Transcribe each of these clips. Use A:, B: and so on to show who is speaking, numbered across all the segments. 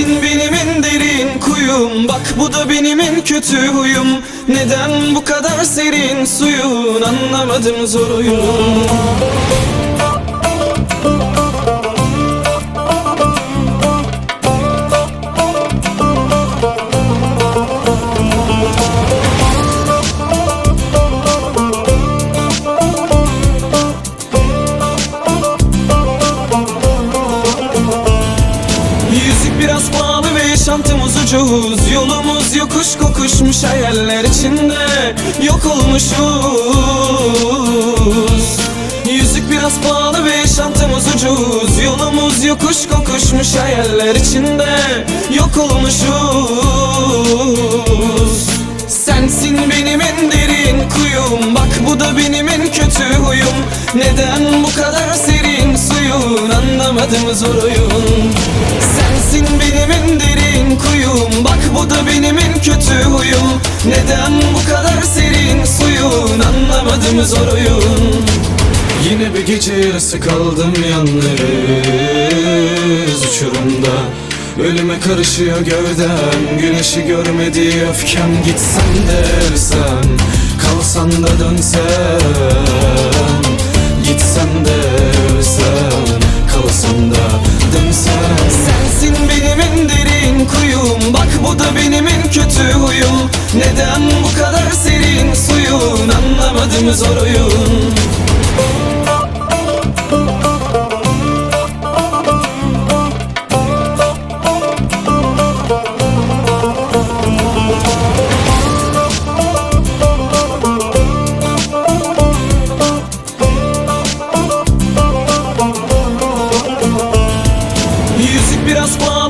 A: Sensin benim en derin kuyum. Bak bu da benim en kötü huyum. Neden bu kadar serin suyun? Anlamadım zor yaşantımız ucuz Yolumuz yokuş kokuşmuş hayaller içinde. Yok olmuşuz. Yüzük biraz pahalı ve yaşantımız ucuz. Yolumuz yokuş kokuşmuş hayaller içinde. Yok olmuşuz. Sensin benim en derin kuyum. Bak bu da benim en kötü huyum. Neden bu kadar suyun Anlamadım zor oyun. Sensin benim en derin kuyum Bak bu da benim en kötü huyum. Neden bu kadar serin suyun Anlamadım zor oyun. Yine bir gece yarısı kaldım yalnız uçurumda. Ölüme karışıyor gövdem Güneşi görmedi öfkem. Gitsen de ölsem Kalsan da dönsen bu da benim en kötü huyum Neden bu kadar serin suyun? Anlamadım zor oyun biraz ve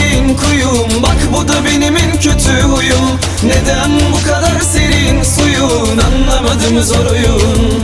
A: kuyum. Bak bu da benim en kötü huyum Neden bu kadar serin suyun? Anlamadım zor oyun